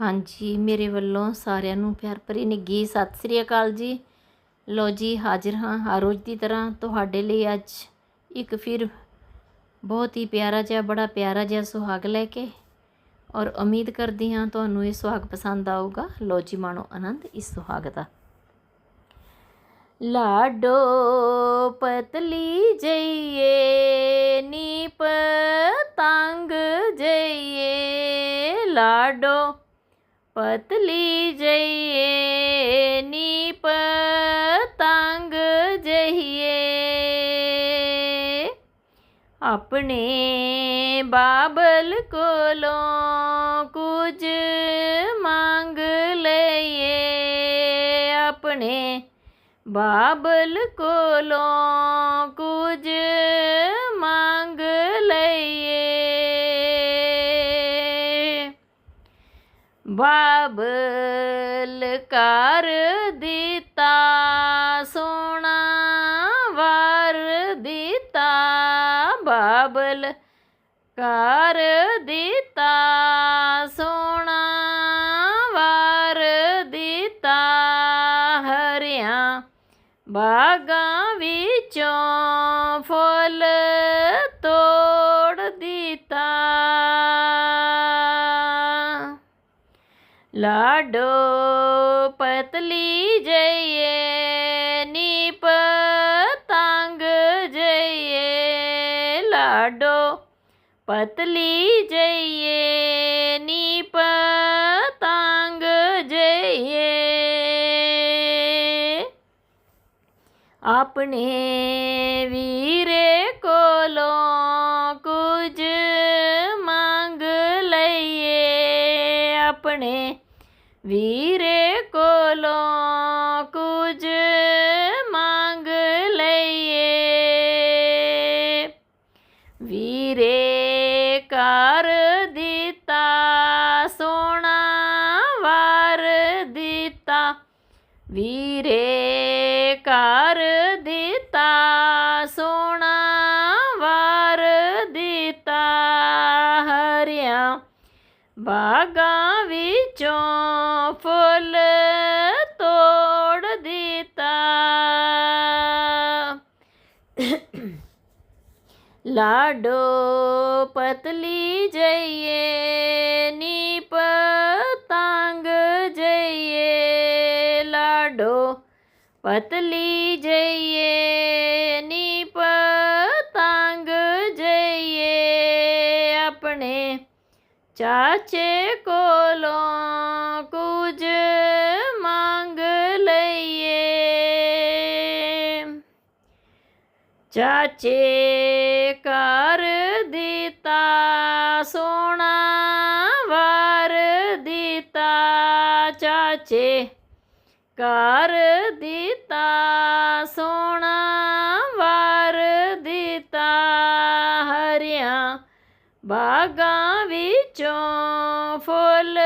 ਹਾਂਜੀ, ਮੇਰੇ ਵੱਲੋਂ ਸਾਰਿਆਂ ਨੂੰ ਪਿਆਰ ਭਰੀ ਨਿੱਘੀ ਸਤਿ ਸ੍ਰੀ ਅਕਾਲ ਜੀ। ਲੋ ਜੀ, ਹਾਜ਼ਰ ਹਾਂ ਹਰ ਰੋਜ਼ ਦੀ ਤਰ੍ਹਾਂ ਤੁਹਾਡੇ ਲਈ ਅੱਜ ਇੱਕ ਫਿਰ ਬਹੁਤ ਹੀ ਪਿਆਰਾ ਜਿਹਾ, ਬੜਾ ਪਿਆਰਾ ਜਿਹਾ ਸੁਹਾਗ ਲੈ ਕੇ ਔਰ ਉਮੀਦ ਕਰਦੀ ਹਾਂ ਤੁਹਾਨੂੰ ਇਹ ਸੁਹਾਗ ਪਸੰਦ ਆਊਗਾ। ਲੋ ਜੀ, ਮਾਣੋ ਆਨੰਦ ਇਸ ਸੁਹਾਗ ਦਾ। ਲਾਡੋ ਪਤਲੀ ਜਈਏ ਨੀ ਪਤੰਗ ਜਈਏ, ਲਾਡੋ ਪਤਲੀ ਜਈਏ ਨੀ ਪਤੰਗ ਜਈਏ ਆਪਣੇ ਬਾਬਲ ਕੋਲੋਂ ਕੁਝ ਮੰਗ ਲਈਏ। ਆਪਣੇ ਬਾਬਲ ਕੋਲੋਂ ਕੁਝ ਬਾਬਲ ਕਰ ਦਿੱਤਾ ਸੋਨਾ ਵਰ ਦਿੱਤਾ, ਬਾਬਲ ਕਰ ਦਿੱਤਾ ਸੋਨਾ ਵਰ ਦਿੱਤਾ, ਹਰਿਆਂ ਬਾਗਾਂ ਵਿੱਚੋਂ ਫੁੱਲ ਤੋੜ ਦਿੱਤਾ। ਲਾਡੋ ਪਤਲੀ ਜਈਏ ਨੀ ਪਤੰਗ ਜਈਏ ਲਾਡੋ ਪਤਲੀ ਜਈਏ ਨੀ ਪਤੰਗ ਜਈਏ ਆਪਣੇ ਵੀਰੇ ਕੋਲੋਂ ਕੁਝ ਮੰਗ ਲਈਏ ਆਪਣੇ ਵੀਰੇ ਕੋਲੋਂ ਕੁਝ ਮੰਗ ਲਈਏ। ਵੀਰੇ ਕਰ ਦਿੱਤਾ ਸੋਨਾ ਵਾਰ ਦਿੱਤਾ। ਵੀਰੇ ਕਰ ਦਿੱਤਾ ਸੋਨਾ ਬਾਗਾਂ ਵਿੱਚੋਂ ਫੁੱਲ ਤੋੜ ਦਿੱਤਾ ਲਾਡੋ ਪਤਲੀ ਜਈਏ ਨੀ ਪਤੰਗ ਜਈਏ ਲਾਡੋ ਪਤਲੀ ਜਈਏ ਚਾਚੇ ਕੋਲੋਂ ਕੁਝ ਮੰਗ ਲਈਏ। ਚਾਚੇ ਕਰ ਦਿੱਤਾ ਸੋਨਾ ਵਰ ਦਿੱਤਾ। ਚਾਚੇ ਕਰ ਦਿੱਤਾ ਸੋਨਾ ਬਾਗਾਂ ਵਿੱਚੋਂ ਫੁੱਲ